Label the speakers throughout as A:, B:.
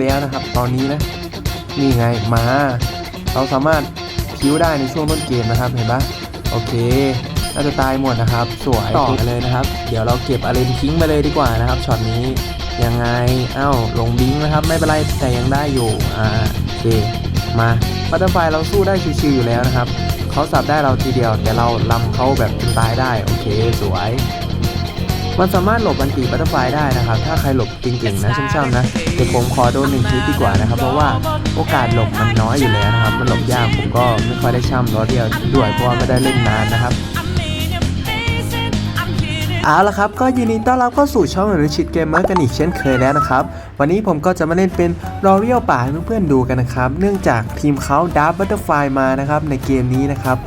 A: แล้วนะครับ ตอนนี้นะนี่ไงมา เราสามารถพิ้วได้ในช่วงต้นเกมนะครับเห็นปะโอเคน่าจะตายหมดนะครับ สวยต่อกันเลยนะครับ เดี๋ยวเราเก็บอาเลนทิ้งไปเลยดีกว่านะครับช็อตนี้ยังไงเอ้าลงบิงค์นะครับ ไม่เป็นไรแต่ยังได้อยู่อ่าโอเคมาบัตเตอร์ไฟเราสู้ได้ชิวๆอยู่แล้วนะครับเขาสับได้เราทีเดียวแต่เราลำเขาแบบตายได้โอเคสวย มันสามารถหลบอันตีบัตเตอร์ไฟได้นะครับ ถ้าใครหลบเก่งๆนะช่ำๆนะเดี๋ยวผมขอโดนหนึ่งทีดีกว่านะครับ เพราะว่าโอกาสหลบมันน้อยอยู่แล้วนะครับ มันหลบยากผมก็ไม่ค่อยได้ช่ำล้อเดียวด้วยเพราะว่าไม่ได้เล่นนานนะครับเอาละครับก็ยินดีต้อนรับเข้าสู่ช่องริชิตเกมเมอร์กันอีกเช่นเคยแล้วนะครับ วันนี้ผมก็จะมาเล่นเป็นรอเรียลป่าให้เพื่อนๆดูกันนะครับ เนื่องจากทีมเขาดับบัตเตอร์ไฟมานะครับในเกมนี้นะครับ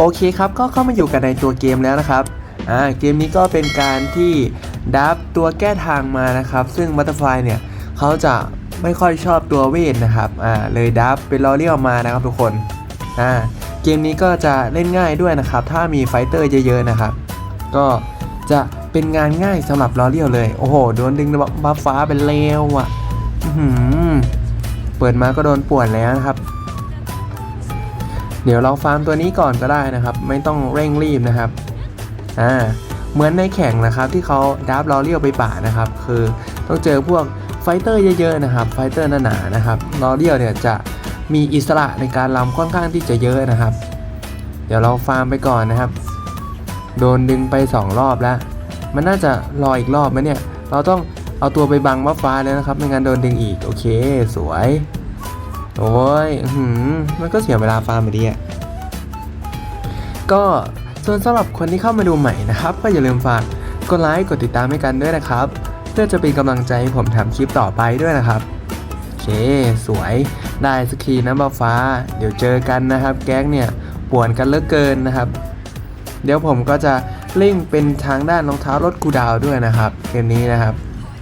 A: โอเคครับก็เข้ามาอยู่กันในตัวเกมแล้วนะครับอ่าเกมนี้ก็เป็นการที่ดับตัวแก้ทางมานะครับ ซึ่งบัตเตอร์ฟเนี่ยเขาจะไม่ค่อยชอบตัวเวทนะครับอ่าเลยดับเป็นลอเรียลมานะครับทุกคนอ่าเกมนี้ก็จะเล่นง่ายด้วยนะครับ ถ้ามีไฟเตอร์เยอะๆนะครับ ก็จะเป็นงานง่ายสำหรับลอเรียลเลย โอ้โห โดนดึงบัฟฟ้าเป็นเลวอะเปิดมาก็โดนป่วนแล้วนะครับ เดี๋ยวเราฟาร์มตัวนี้ก่อนก็ได้นะครับ ไม่ต้องเร่งรีบนะครับอ่าเหมือนในแข่งนะครับที่เขาดับลอเรียลไปป่านะครับ คือต้องเจอพวกไฟเตอร์เยอะๆนะครับไฟเตอร์หนาๆนะครับลอเรียลเนี่ยจะมีอิสระในการลำค่อนข้างที่จะเยอะนะครับ เดี๋ยวเราฟาร์มไปก่อนนะครับ โดนดึงไป 2 รอบแล้ว มันน่าจะรออีกรอบไหมเนี่ย เราต้องเอาตัวไปบังบัฟฟ้าแล้วนะครับ ไม่งั้นโดนดึงอีก โอเค สวย โอ้ยหือมันก็เสียเวลาฟาร์มไปดีอะ ก็ส่วนสำหรับคนที่เข้ามาดูใหม่นะครับ ก็อย่าลืมฝากกดไลค์กดติดตามให้กันด้วยนะครับ เพื่อจะเป็นกำลังใจให้ผมทำคลิปต่อไปด้วยนะครับโอเค สวยได้สกีน้ำบัฟฟ้า เดี๋ยวเจอกันนะครับ แก๊งเนี่ยป่วนกันเหลือเกินนะครับ เดี๋ยวผมก็จะเล่งเป็นทางด้านรองเท้ารถกูดาวด้วยนะครับเกมนี้นะครับ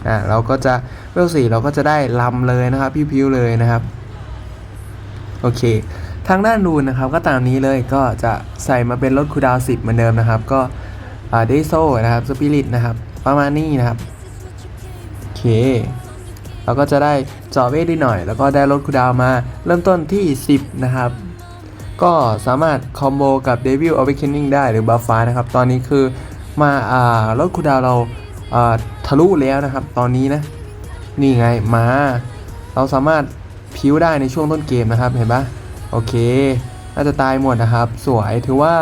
A: อ่าเราก็จะเวลสี่เราก็จะได้ลำเลยนะครับพิ้วๆเลยนะครับ โอเค ทางด้านนูนนะครับก็ตามนี้เลยก็จะใส่มาเป็นรถคูดาวน์10เหมือนเดิมนะครับ ก็เดโซนะครับสปิริตนะครับ ประมาณนี้นะครับ โอเคเราก็จะได้จาะเวทได้หน่อย แล้วก็ได้รถคูดาวมาเริ่มต้นที่ 10 นะครับ ก็สามารถคอมโบกับ Devil Awakening ได้หรือบัฟฟ้านะครับ ตอนนี้คือมาอ่ารถคูดาวเราทะลุแล้วนะครับ ตอนนี้นะ นี่ไงมา เราสามารถ พิ้วได้ในช่วงต้นเกมนะครับเห็นปะโอเคน่าจะตายหมดนะครับ สวยถือว่า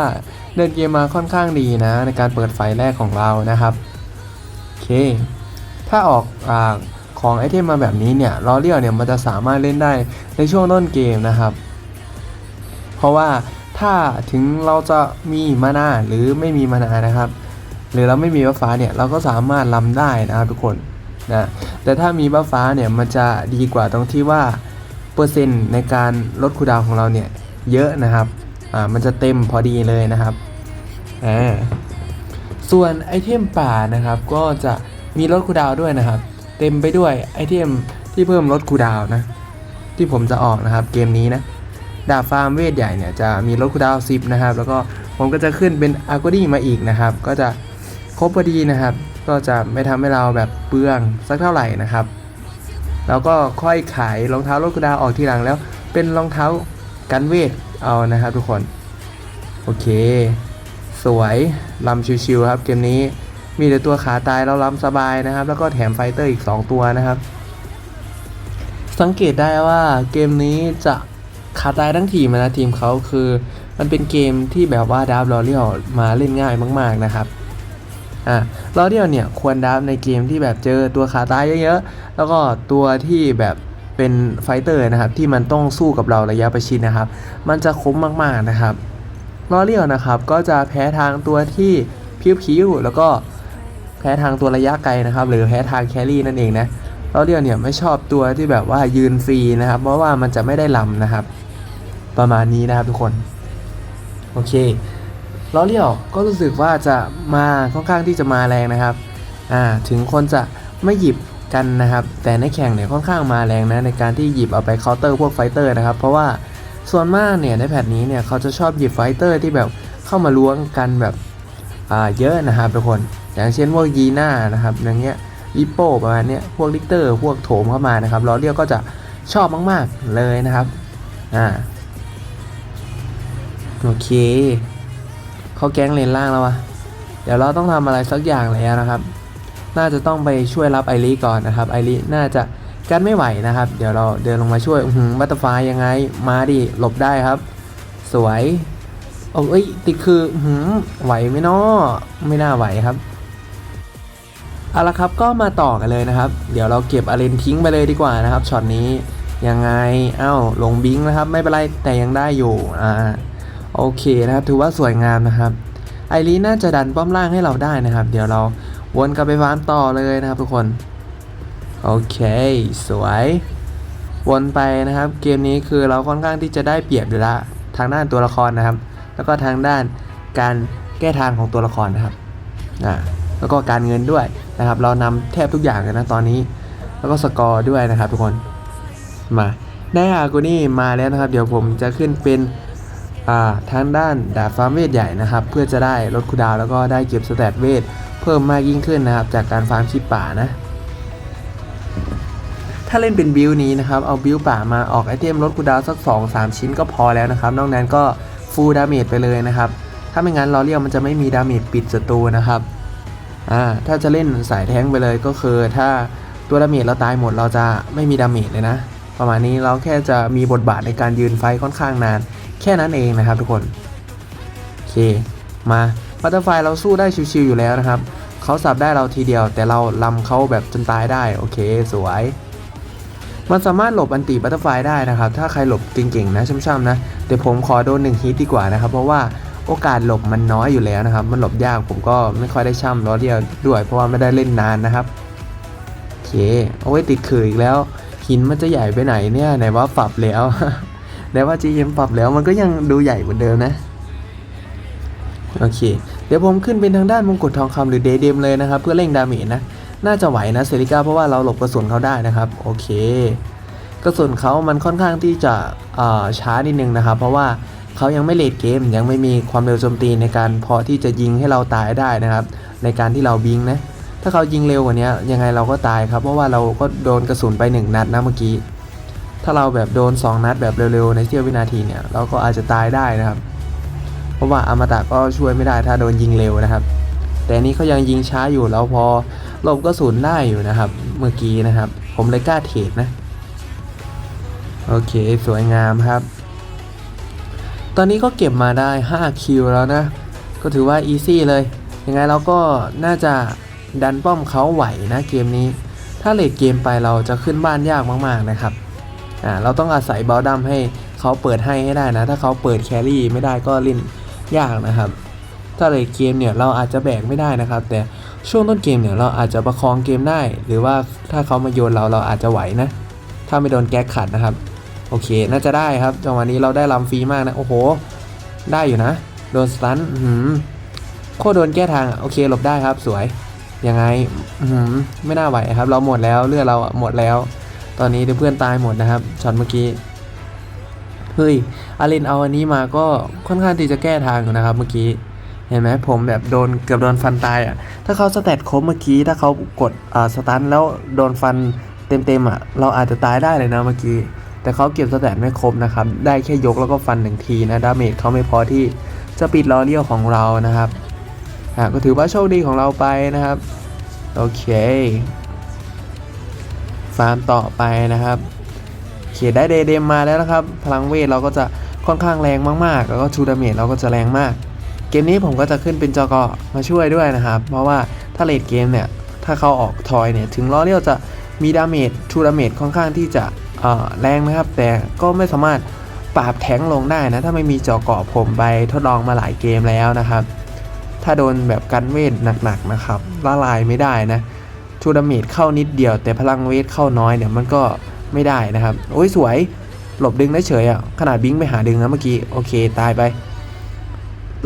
A: เดินเกมมาค่อนข้างดีนะ ในการเปิดไฟแรกของเรานะครับโอเค ถ้าออกอของไอเทมมาแบบนี้เนี่ยล้อเลี้ยวเนี่ยมันจะสามารถเล่นได้ในช่วงต้นเกมนะครับ เพราะว่าถ้าถึงเราจะมีมานาหรือไม่มีมานานะครับ หรือเราไม่มีบัฟฟ้าเนี่ยเราก็สามารถลำได้นะครับทุกคนนะแต่ถ้ามีบัฟฟ้าเนี่ยมันจะดีกว่าตรงที่ว่า เปอร์เซ็นต์ในการลดคูดาวของเราเนี่ยเยอะนะครับอ่ามันจะเต็มพอดีเลยนะครับอ่าส่วนไอเทมป่านะครับก็จะมีลดคูดาวด้วยนะครับ เต็มไปด้วยไอเทมที่เพิ่มลดคูดาวนะที่ผมจะออกนะครับเกมนี้นะดาบฟาร์มเวทใหญ่เนี่ยจะมีลดคูดาวน์10นะครับแล้วก็ผมก็จะขึ้นเป็นอาร์กดี้มาอีกนะครับ ก็จะครบพอดีนะครับ ก็จะไม่ทำให้เราแบบเปลืองสักเท่าไหร่นะครับ แล้วก็ค่อยขายรองเท้าลดคูดาออกทีหลังแล้ว เป็นรองเท้ากันเวทเอานะครับทุกคน โอเค สวยลำชิวๆครับเกมนี้มีแต่ตัวขาตายเราลำสบายนะครับ แล้วก็แถมไฟเตอร์อีก 2 ตัวนะครับ สังเกตได้ว่าเกมนี้จะขาตายทั้งทีมนะทีมเขาคือ มันเป็นเกมที่แบบว่าดับลอเรียลมาเล่นง่ายมาก ๆนะครับ อะลอเรียลเนี่ยควรดับในเกมที่แบบเจอตัวขาตายเยอะๆ แล้วก็ตัวที่แบบเป็นไฟเตอร์นะครับที่มันต้องสู้กับเราระยะประชิดนะครับ มันจะคุ้มมากๆนะครับลอเรียลนะครับก็จะแพ้ทางตัวที่พิ้วๆแล้วก็แพ้ทางตัวระยะไกลนะครับ หรือแพ้ทางแครี่นั่นเองนะเราเรียวเนี่ยไม่ชอบตัวที่แบบว่ายืนฟรีนะครับ เพราะว่ามันจะไม่ได้ลำนะครับ ประมาณนี้นะครับทุกคน โอเค เราเรียวก็รู้สึกว่าจะมาค่อนข้างที่จะมาแรงนะครับอ่าถึงคนจะไม่หยิบกันนะครับ แต่ในแข่งเนี่ยค่อนข้างมาแรงนะในการที่หยิบเอาไปเคาน์เตอร์พวกไฟเตอร์นะครับเพราะว่าส่วนมากเนี่ยในแพทนี้เนี่ยเขาจะชอบหยิบไฟเตอร์ที่แบบเข้ามาล้วงกันแบบอ่าเยอะนะครับทุกคน อย่างเช่นพวกยีน่านะครับอย่างเงี้ยลิโป้ประมาณเนี้ยพวกลิเตอร์ พวกโถมเข้ามานะครับล้อเลียวก็จะชอบมาก ๆ เลยนะครับ อ่า โอเค เขาแก๊งเลนล่างแล้ววะเดี๋ยวเราต้องทำอะไรสักอย่างแล้วนะครับ น่าจะต้องไปช่วยรับไอรีก่อนนะครับไอรีน่าจะกันไม่ไหวนะครับ เดี๋ยวเราเดินลงมาช่วยหืมบัตเตอร์ฟายยังไง มาดิหลบได้ครับ สวยโอ้ยติดคือหือไหวไหมนาะไม่น่าไหวครับเอาละครับก็มาต่อกันเลยนะครับ เดี๋ยวเราเก็บอาเลนทิ้งไปเลยดีกว่านะครับช็อตนี้ยังไง เอ้าลงบิงนะครับ ไม่เป็นไรแต่ยังได้อยู่อ่า โอเคนะครับ ถือว่าสวยงามนะครับ ไอรีน่าจะดันป้อมล่างให้เราได้นะครับ เดี๋ยวเราวนกลับไปฟาร์มต่อเลยนะครับทุกคน โอเค สวย วนไปนะครับ เกมนี้คือเราค่อนข้างที่จะได้เปรียบอยู่ละทางด้านตัวละครนะครับ แล้วก็ทางด้านการแก้ทางของตัวละครนะครับอ่าแล้วก็การเงินด้วยนะครับ เรานำแทบทุกอย่างเลยนะตอนนี้ แล้วก็สกอร์ด้วยนะครับทุกคน มาได้อากูนี่มาแล้วนะครับ เดี๋ยวผมจะขึ้นเป็น ทางด้านดาบฟาร์มเวทใหญ่นะครับ เพื่อจะได้ลดคูดาวแล้วก็ได้เก็บสแตทเวทเพิ่มมากยิ่งขึ้นนะครับ จากการฟาร์มชิปป่านะถ้าเล่นเป็นบิลนี้นะครับ เอาบิลป่ามาออกไอเทมลดคูดาวสัก 2-3 ชิ้นก็พอแล้วนะครับ นอกนั้นก็ฟูลดาเมจไปเลยนะครับ ถ้าไม่งั้นลอเรียลมันจะไม่มีดาเมจปิดศัตรูนะครับอ่าถ้าจะเล่นสายแท้งไปเลยก็คือ ถ้าตัวดาเมจเราตายหมดเราจะไม่มีดาเมจเลยนะ ประมาณนี้เราแค่จะมีบทบาทในการยืนไฟค่อนข้างนาน แค่นั้นเองนะครับทุกคน โอเค มาบัตเตอร์ไฟเราสู้ได้ชิวๆอยู่แล้วนะครับ เขาสับได้เราทีเดียว แต่เราลำเขาแบบจนตายได้ โอเค สวย มันสามารถหลบอันติบัตเตอร์ไฟได้นะครับ ถ้าใครหลบเก่งๆนะช่ำๆนะ เดี๋ยวผมขอโดนหนึ่งฮิตดีกว่านะครับ เพราะว่าโอกาสหลบมันน้อยอยู่แล้วนะครับ มันหลบยากผมก็ไม่ค่อยได้ช่ำล้อเดียวด้วย เพราะว่าไม่ได้เล่นนานนะครับโอเค เอาไว้ติดขื่ออีกแล้ว หินมันจะใหญ่ไปไหนเนี่ยไหนว่าปรับแล้ว ไหนว่า GM ปรับแล้วมันก็ยังดูใหญ่เหมือนเดิมนะ โอเค เดี๋ยวผมขึ้นเป็นทางด้านมงกุฎทองคำหรือเดเดมเลยนะครับ เพื่อเร่งดาเมจนะ น่าจะไหวนะเซริก้าเพราะว่าเราหลบกระสุนเขาได้นะครับ โอเค กระสุนเขามันค่อนข้างที่จะช้านิดนึงนะครับ เพราะว่าเขายังไม่เลดเกมยังไม่มีความเร็วโจมตีในการพอที่จะยิงให้เราตายได้นะครับ ในการที่เราบิงนะถ้าเขายิงเร็วกว่านี้ยังไงเราก็ตายครับเพราะว่าเราก็โดนกระสุนไปหนึ่งนัดนะเมื่อกี้ ถ้าเราแบบโดน 2 นัดแบบเร็วๆ ในเสี้ยววินาทีเนี่ย เราก็อาจจะตายได้นะครับ เพราะว่าอมตะก็ช่วยไม่ได้ถ้าโดนยิงเร็วนะครับ แต่นี้เขายังยิงช้าอยู่แล้วพอลบกระสุนได้อยู่นะครับ เมื่อกี้นะครับ ผมเลยกล้าเทรดนะ โอเค สวยงามครับ ตอนนี้ก็เก็บมาได้ 5 คิวแล้วนะ ก็ถือว่าอีซี่เลย ยังไงเราก็น่าจะดันป้อมเขาไหวนะเกมนี้ ถ้าเลดเกมไปเราจะขึ้นบ้านยากมาก ๆนะครับ อ่าเราต้องอาศัยเบลดัมให้เขาเปิดให้ให้ได้นะ ถ้าเขาเปิดแครี่ไม่ได้ก็เล่นยากนะครับ ถ้าเลดเกมเนี่ยเราอาจจะแบกไม่ได้นะครับ แต่ช่วงต้นเกมเนี่ยเราอาจจะประคองเกมได้ หรือว่าถ้าเขามาโยนเราเราอาจจะไหวนะ ถ้าไม่โดนแก๊กขัดนะครับ โอเคน่าจะได้ครับจังหวะนี้เราได้ลำฟรีมากนะ โอ้โห ได้อยู่นะ โดนสตันหืมโคโดนแก้ทางโอเคหลบได้ครับสวยยังไงหืมไม่น่าไหวครับ เราหมดแล้วเลือดเราหมดแล้ว ตอนนี้เพื่อนตายหมดนะครับช็อตเมื่อกี้เฮ้ยอารินเอาอันนี้มาก็ค่อนข้างที่จะแก้ทางอยู่นะครับเมื่อกี้เห็นไหมผมแบบโดนเกือบโดนฟันตายอะถ้าเขาสแตทครบเมื่อกี้ถ้าเขากดอ่าสตันแล้วโดนฟันเต็มๆอะเราอาจจะตายได้เลยนะเมื่อกี้แต่เขาเก็บสแตทไม่ครบนะครับได้แค่ยกแล้วก็ฟันหนึ่งทีนะดาเมจเขาไม่พอที่จะปิดล้อเลี้ยวของเรานะครับอะก็ถือว่าโชคดีของเราไปนะครับโอเค ฟาร์มต่อไปนะครับเขียนได้เดเดมมาแล้วนะครับ พลังเวทเราก็จะค่อนข้างแรงมากๆ แล้วก็ชูดาเมจเราก็จะแรงมาก เกมนี้ผมก็จะขึ้นเป็นจอกอมาช่วยด้วยนะครับ เพราะว่าถ้าเลดเกมเนี่ย ถ้าเขาออกทอยเนี่ย ถึงล้อเลี้ยวจะมีดาเมจชูดาเมจค่อนข้างที่จะแรงนะครับ แต่ก็ไม่สามารถปราบแทงลงได้นะ ถ้าไม่มีจอกอผมไปทดลองมาหลายเกมแล้วนะครับ ถ้าโดนแบบกันเวทหนักๆนะครับ ละลายไม่ได้นะ ชูดาเมจเข้านิดเดียว แต่พลังเวทเข้าน้อยเนี่ยมันก็ไม่ได้นะครับ โอ้ยสวยหลบดึงได้เฉยอะ่ะขนาดบิงไปหาดึงนะเมื่อกี้ โอเค ตายไป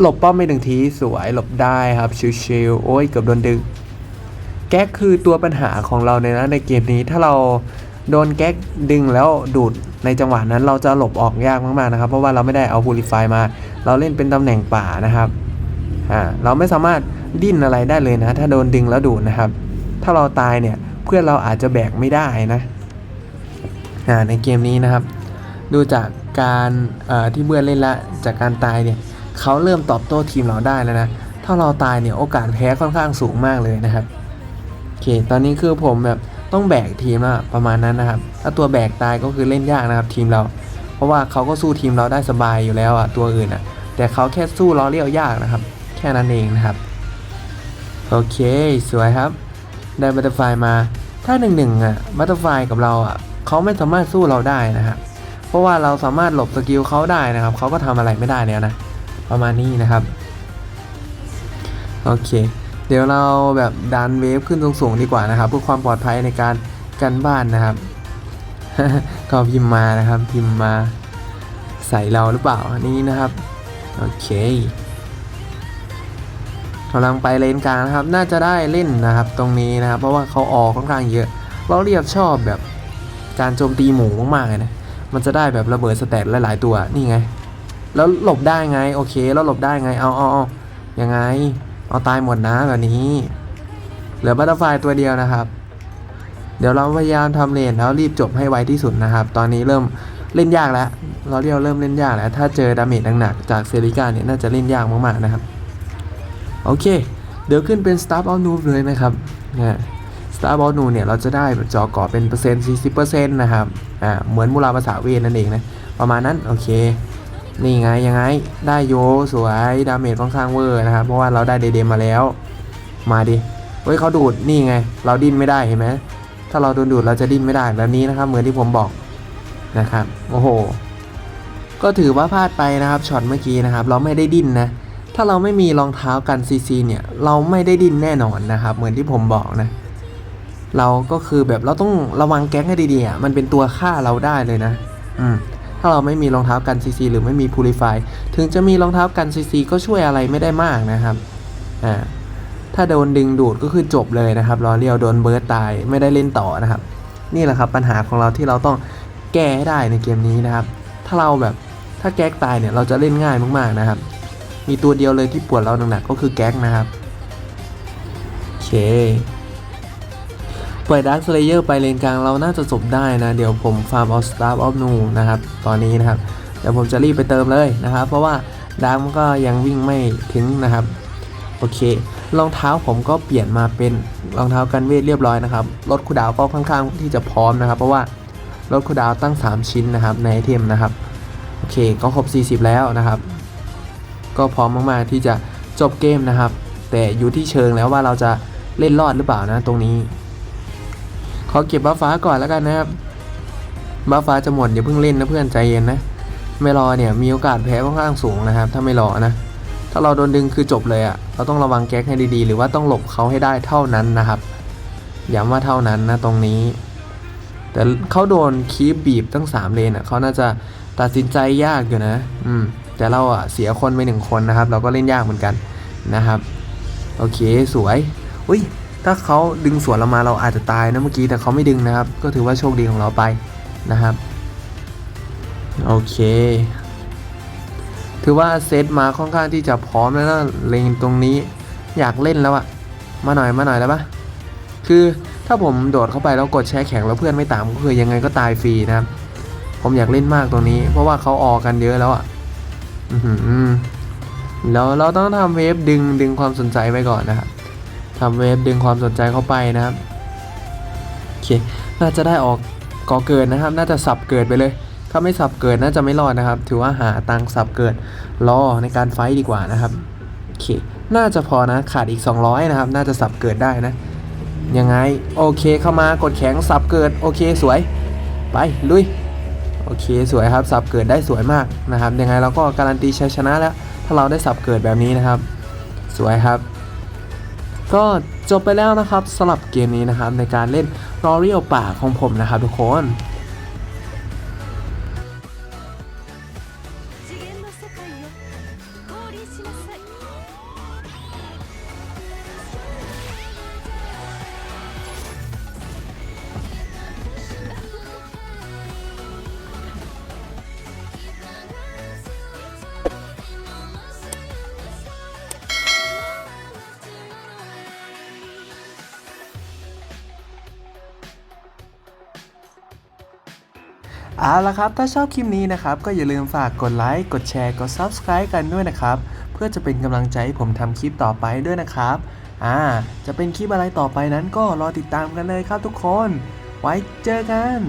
A: หลบป้อมไปหนึ่งทีสวยหลบได้ครับชิวๆโอ้ยเกือบโดนดึง แก๊กคือตัวปัญหาของเราเลยนะในเกมนี้ถ้าเราโดนแก๊กดึงแล้วดูดในจังหวะนั้นเราจะหลบออกยากมากๆนะครับ เพราะว่าเราไม่ได้เอาพูลิฟายมา เราเล่นเป็นตำแหน่งป่านะครับอ่าเราไม่สามารถดิ้นอะไรได้เลยนะ ถ้าโดนดึงแล้วดูดนะครับ ถ้าเราตายเนี่ยเพื่อนเราอาจจะแบกไม่ได้นะในเกมนี้นะครับ ดูจากการที่เพื่อนเล่นละจากการตายเนี่ยเขาเริ่มตอบโต้ทีมเราได้แล้วนะถ้าเราตายเนี่ยโอกาสแพ้ค่อนข้างสูงมากเลยนะครับโอเคตอนนี้คือผมแบบต้องแบกทีมละประมาณนั้นนะครับ ถ้าตัวแบกตายก็คือเล่นยากนะครับ ทีมเรา เพราะว่าเขาก็สู้ทีมเราได้สบายอยู่แล้วอะตัวอื่นอะแต่เขาแค่สู้ล้อเลี้ยวยากนะครับ แค่นั้นเองนะครับ โอเค สวยครับ ได้บัตเตอร์ไฟมา ถ้าหนึ่งหนึ่งอะบัตเตอร์ไฟกับเราอะเขาไม่สามารถสู้เราได้นะครับเพราะว่าเราสามารถหลบสกิลเขาได้นะครับเขาก็ทำอะไรไม่ได้แล้วนะประมาณนี้นะครับโอเค เดี๋ยวเราแบบดันเวฟขึ้นสูงๆดีกว่านะครับเพื่อความปลอดภัยในการกันบ้านนะครับก็พิมพ์มานะครับพิมพ์มาใส่เราหรือเปล่าอันนี้นะครับโอเค กำลังไปเลนกลางนะครับ น่าจะได้เล่นนะครับ ตรงนี้นะครับ เพราะว่าเขาออกค่อนข้างเยอะ เราเรียบชอบแบบการโจมตีหมูมากๆเลยนะ มันจะได้แบบระเบิดสแตทหลาย ๆ ตัว นี่ไง แล้วหลบได้ไง โอเค แล้วหลบได้ไง เอาเอาเอายังไง เอาตายหมดนะแบบนี้ เหลือบัตเตอร์ไฟตัวเดียวนะครับ เดี๋ยวเราพยายามทำเลนแล้วรีบจบให้ไวที่สุดนะครับ ตอนนี้เริ่มเล่นยากแล้ว เราเรียกเริ่มเล่นยากแล้ว ถ้าเจอดาเมจหนักๆจากเซริกาเนี่ยน่าจะเล่นยากมากๆนะครับ โอเค เดี๋ยวขึ้นเป็น Star of Noob เลยนะครับนะ Star of Noob เนี่ยเราจะได้แบบจอก่อเป็นเปอร์เซ็นต์40%นะครับ อ่า เหมือนมูลาภาษาเวทนั่นเองนะ ประมาณนั้น โอเค นี่ไง ยังไง ได้โย สวย ดาเมจค่อนข้างเวอร์นะครับ เพราะว่าเราได้เดเดมาแล้ว มาดิ เฮ้ยเขาดูด นี่ไง เราดิ้นไม่ได้เห็นไหม ถ้าเราโดนดูดเราจะดิ้นไม่ได้แบบนี้นะครับ เหมือนที่ผมบอกนะครับ โอ้โห ก็ถือว่าพลาดไปนะครับ ช็อตเมื่อกี้นะครับ เราไม่ได้ดิ้นนะ ถ้าเราไม่มีรองเท้ากันซีซีเนี่ย เราไม่ได้ดิ้นแน่นอนนะครับ เหมือนที่ผมบอกนะ เราก็คือแบบเราต้องระวังแก๊งให้ดีๆอะมันเป็นตัวฆ่าเราได้เลยนะ อืมถ้าเราไม่มีรองเท้ากันซีซีหรือไม่มีพูลิฟายถึงจะมีรองเท้ากันซีซีก็ช่วยอะไรไม่ได้มากนะครับอ่าถ้าโดนดึงดูดก็คือจบเลยนะครับรอเรียวโดนเบิร์ตตายไม่ได้เล่นต่อนะครับ นี่แหละครับปัญหาของเราที่เราต้องแก้ได้ในเกมนี้นะครับ ถ้าเราแบบถ้าแก๊กตายเนี่ยเราจะเล่นง่ายมากๆนะครับ มีตัวเดียวเลยที่ปวดเราหนักๆก็คือแก๊กนะครับโอเคปล่อยดักสเลเยอร์ไปเลนกลางเราน่าจะจบได้นะ เดี๋ยวผมฟาร์มออสตาร์ออฟนูนะครับ ตอนนี้นะครับ เดี๋ยวผมจะรีบไปเติมเลยนะครับ เพราะว่าดักมันก็ยังวิ่งไม่ถึงนะครับ โอเครองเท้าผมก็เปลี่ยนมาเป็นรองเท้ากันเวทเรียบร้อยนะครับรถคูดาวก็ค่อนข้างที่จะพร้อมนะครับ เพราะว่ารถคูดาวตั้ง 3 ชิ้นนะครับในไอเทมนะครับ โอเคก็ครบ 40 แล้วนะครับ ก็พร้อมมากๆที่จะจบเกมนะครับ แต่อยู่ที่เชิงแล้วว่าเราจะเล่นรอดหรือเปล่านะตรงนี้ ขอเก็บบัฟฟ้าก่อนแล้วกันนะครับบัฟฟ้าจะหมดอย่าเพิ่งเล่นนะเพื่อนใจเย็นนะ ไม่รอเนี่ยมีโอกาสแพ้ค่อนข้างสูงนะครับ ถ้าไม่รอนะถ้าเราโดนดึงคือจบเลยอะ่ะ เราต้องระวังแก๊กให้ดีๆ หรือว่าต้องหลบเขาให้ได้เท่านั้นนะครับย้ำว่าเท่านั้นนะตรงนี้ แต่เขาโดนคีบบีบตั้ง 3 เลนอะ่ะเขาน่าจะตัดสินใจยากอยู่นะ อืม แต่เราอะ่ะเสียคนไปหนึ่งคนนะครับ เราก็เล่นยากเหมือนกันนะครับ โอเคสวยอุ้ยถ้าเขาดึงสวนเรามาเราอาจจะตายนะเมื่อกี้แต่เขาไม่ดึงนะครับ ก็ถือว่าโชคดีของเราไปนะครับ โอเค ถือว่าเซตมาค่อนข้างที่จะพร้อมแล้วนะเลงตรงนี้อยากเล่นแล้วอะมาหน่อยมาหน่อยแล้วปะคือถ้าผมโดดเข้าไปแล้วกดแช่แข็งแล้วเพื่อนไม่ตามก็คือยังไงก็ตายฟรีนะครับ ผมอยากเล่นมากตรงนี้ เพราะว่าเขาออกกันเยอะแล้วอะ แล้วเราต้องทำเวฟดึงดึงความสนใจไว้ก่อนนะครับทำเวฟดึงความสนใจเข้าไปนะครับโอเคน่าจะได้ออกก่อเกิดนะครับ น่าจะสับเกิดไปเลย ถ้าไม่สับเกิดน่าจะไม่รอดนะครับ ถือว่าหาตังค์สับเกิดรอในการไฟดีกว่านะครับโอเคน่าจะพอนะขาดอีก 200 นะครับ น่าจะสับเกิดได้นะยังไง โอเคเข้ามากดแข็งสับเกิด โอเคสวย ไป ลุย โอเคสวยครับสับเกิดได้สวยมากนะครับยังไงเราก็การันตีชัยชนะแล้ว ถ้าเราได้สับเกิดแบบนี้นะครับ สวยครับ ก็จบไปแล้วนะครับสำหรับเกมนี้นะครับในการเล่นรอเรียวป่าของผมนะครับทุกคน เอาละครับ ถ้าชอบคลิปนี้นะครับ ก็อย่าลืมฝากกดไลค์ กดแชร์ กด Subscribe กันด้วยนะครับ เพื่อจะเป็นกำลังใจให้ผมทำคลิปต่อไปด้วยนะครับ อ่า จะเป็นคลิปอะไรต่อไปนั้นก็รอติดตามกันเลยครับทุกคน ไว้เจอกัน